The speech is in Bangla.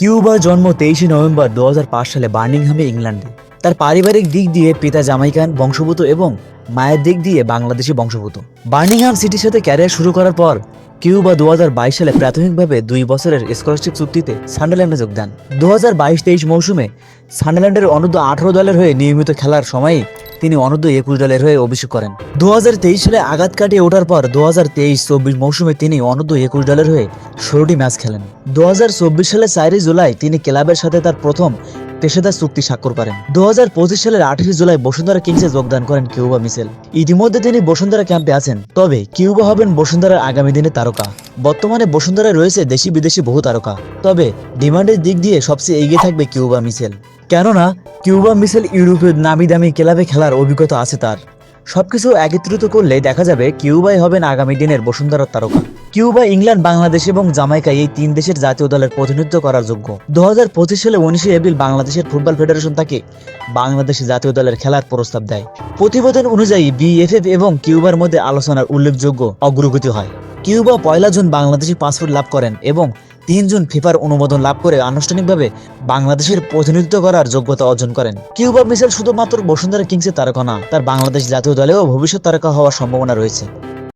কিউবার জন্ম তেইশে নভেম্বর দু হাজার পাঁচ সালে বার্নিংহামে, ইংল্যান্ডে। তার পারিবারিক দিক দিয়ে পিতা জামাইকান বংশভূত এবং মায়ের দিক দিয়ে বাংলাদেশি বংশভূত বার্নিংহাম সিটির সাথে ক্যারিয়ার শুরু করার পর কিউবা দু হাজার বাইশ সালে প্রাথমিকভাবে দুই বছরের স্কলারশিপ চুক্তিতে সান্ডারল্যান্ডে যোগ দেন। দু হাজার বাইশ তেইশ মৌসুমে সান্ডারল্যান্ডের অনূর্ধ্ব আঠারো দলের হয়ে নিয়মিত খেলার সময়ই তিনি অনূর্ধ্ব একুশ দলের হয়ে অভিষেক করেন। দু হাজার তেইশ সালে আঘাত কাটিয়ে ওঠার পর দু হাজার তেইশ চব্বিশ মৌসুমে তিনি অনূর্ধ্ব একুশ দলের হয়ে ষোলোটি ম্যাচ খেলেন। দু হাজার চব্বিশ সালে চারই জুলাই তিনি ক্লাবের সাথে তার প্রথম পেশাদার চুক্তি স্বাক্ষর করেন। দু হাজার পঁচিশ সালের আঠাশে জুলাই বসুন্ধরা কিংসে যোগদান করেন কিউবা মিসেল। ইতিমধ্যে তিনি বসুন্ধরা ক্যাম্পে আছেন, তবে কিউবা হবেন বসুন্ধরার আগামী দিনে তারকা। বর্তমানে বসুন্ধরায় রয়েছে দেশি বিদেশি বহু তারকা, তবে ডিমান্ডের দিক দিয়ে সবচেয়ে এগিয়ে থাকবে কিউবা মিসেল। কেননা, কিউবা মিসেল ইউরোপের নামি দামি ক্লাবে খেলার অভিজ্ঞতা আছে তার। সবকিছু একত্রিত করলে দেখা যাবে কিউবাই হবেন আগামী দিনের বসুন্ধরার তারকা। কিউবা, ইংল্যান্ড, বাংলাদেশ এবং জামাইকা এই তিন দেশের জাতীয় দলের প্রতিনিধিত্ব করার যোগ্য। দু সালে উনিশে এপ্রিল বাংলাদেশের ফুটবল ফেডারেশন তাকে বাংলাদেশ জাতীয় দলের খেলার প্রস্তাব দেয়। প্রতিবেদন অনুযায়ী বিএফএফ এবং কিউবার মধ্যে আলোচনার উল্লেখযোগ্য অগ্রগতি হয়। কিউবা পয়লা জুন বাংলাদেশি পাসপোর্ট লাভ করেন এবং তিন জুন ফিফার অনুমোদন লাভ করে আনুষ্ঠানিকভাবে বাংলাদেশের প্রতিনিধিত্ব করার যোগ্যতা অর্জন করেন। কিউবা মিসেল শুধুমাত্র বসুন্ধরা কিংসের তারকা না, তার বাংলাদেশ জাতীয় দলেও ভবিষ্যৎ তারকা হওয়ার সম্ভাবনা রয়েছে।